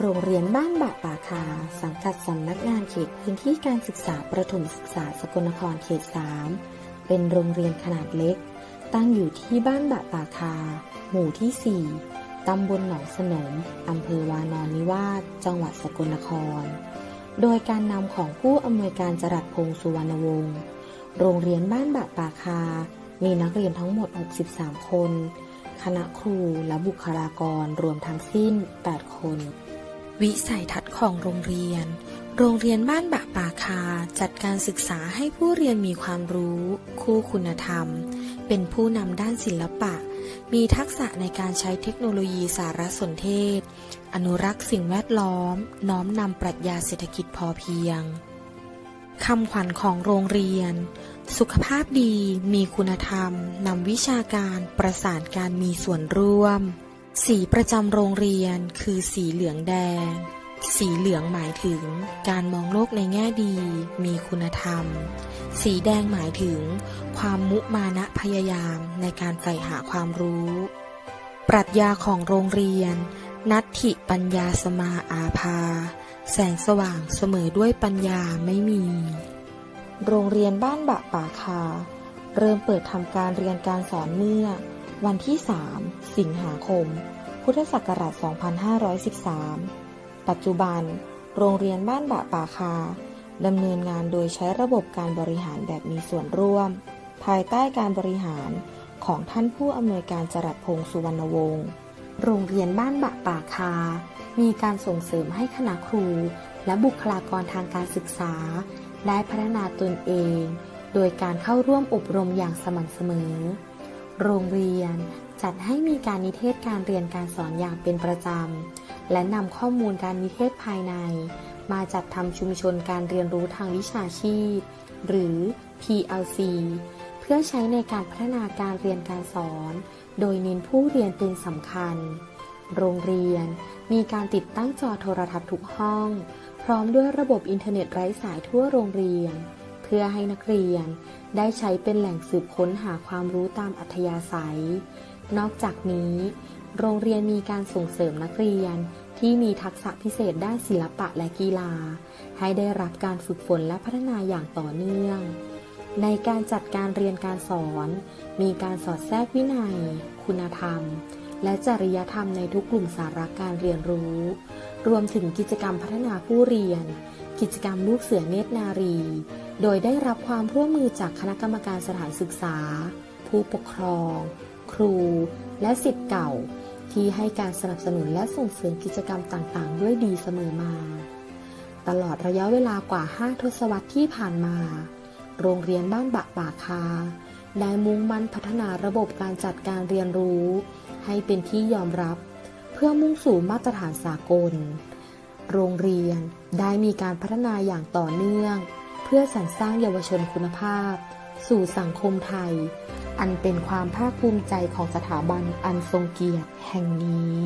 โรงเรียนบ้านบะป่าคา สังกัดสำนักงานเขตพื้นที่การศึกษาประถมศึกษาสกลนครเขต 3 เป็นโรงเรียนขนาดเล็ก ตั้งอยู่ที่บ้านบะป่าคา หมู่ที่ 4 ตำบลหนองสนม อำเภอวานอนนิวาส จังหวัดสกลนคร โดยการนำของผู้อำนวยการจรัสพงษ์สุวรรณวงศ์ โรงเรียนบ้านบะป่าคา มีนักเรียนทั้งหมด 63 คน คณะครูและบุคลากรรวมทั้งสิ้น 8 คน วิสัยทัศน์ของโรงเรียน โรงเรียนบ้านบะป่าคา จัดการศึกษาให้ผู้เรียนมีความรู้ คู่คุณธรรม เป็นผู้นำด้านศิลปะ มีทักษะในการใช้เทคโนโลยีสารสนเทศ อนุรักษ์สิ่งแวดล้อม น้อมนำปรัชญาเศรษฐกิจพอเพียงคำขวัญของโรงเรียน สุขภาพดี มีคุณธรรม นำวิชาการ ประสานการมีส่วนร่วม สีประจำโรงเรียนคือสีเหลืองแดง สีเหลืองหมายถึงการมองโลกในแง่ดี มีคุณธรรม สีแดงหมายถึง ความมุมานะพยายามในการใฝ่หาความรู้ ปรัชญาของโรงเรียน นัตถิปัญญาสมาอาภา แสงสว่างเสมอด้วยปัญญาไม่มี โรงเรียนบ้านบะป่าคา เริ่มเปิดทำการเรียนการสอนเมื่อ วันที่ 3 สิงหาคม พุทธศักราช 2513 ปัจจุบัน โรงเรียนบ้านบะป่าคาดำเนินงานโดยใช้ระบบการบริหารแบบมีส่วนร่วม ภายใต้การบริหารของท่านผู้อำนวยการจรัสพงษ์สุวรรณวงศ์โรงเรียนบ้านบะป่าคา มีการส่งเสริมให้คณะครู และบุคลากรทางการศึกษา ได้พัฒนาตนเอง โดยการเข้าร่วมอบรมอย่างสม่ำเสมอ โรงเรียน จัดให้มีการนิเทศการเรียนการสอนอย่างเป็นประจำ และนำข้อมูลการนิเทศภายใน มาจัดทำชุมชนการเรียนรู้ทางวิชาชีพ หรือ PLC เพื่อใช้ในการพัฒนาการเรียนการสอน โดยเน้นผู้เรียนเป็นสำคัญ โรงเรียนมีการติดตั้งจอโทรทัศน์ทุกห้อง พร้อมด้วยระบบอินเทอร์เน็ตไร้สายทั่วโรงเรียน พื่อให้นักเรียน ได้ใช้เป็นแหล่งสืบค้นหาความรู้ตามอัธยาศัย นอกจากนี้ โรงเรียนมีการส่งเสริมนักเรียนที่มีทักษะพิเศษด้านศิลปะและกีฬา ให้ได้รับการฝึกฝนและพัฒนาอย่างต่อเนื่อง ในการจัดการเรียนการสอน มีการสอดแทรกวินัย คุณธรรม และจริยธรรมในทุกกลุ่มสาระการเรียนรู้ รวมถึงกิจกรรมพัฒนาผู้เรียน กิจกรรมลูกเสือเนตรนารี โดยได้รับความร่วมมือจากคณะกรรมการสถานศึกษา ผู้ปกครอง ครู และสิทธิ์เก่า ที่ให้การสนับสนุนและส่งเสริมกิจกรรมต่างๆ ด้วยดีเสมอมา ตลอดระยะเวลากว่า 5 ทศวรรษที่ผ่านมา โรงเรียนบ้านบะป่าคา ได้มุ่งมั่นพัฒนาระบบการจัดการเรียนรู้ ให้เป็นที่ยอมรับ เพื่อมุ่งสู่มาตรฐานสากล โรงเรียนได้มีการพัฒนาอย่างต่อเนื่อง พื่อสรรสร้างเยาวชนคุณภาพ สู่สังคมไทย อันเป็นความภาคภูมิใจของสถาบันอันทรงเกียรติแห่งนี้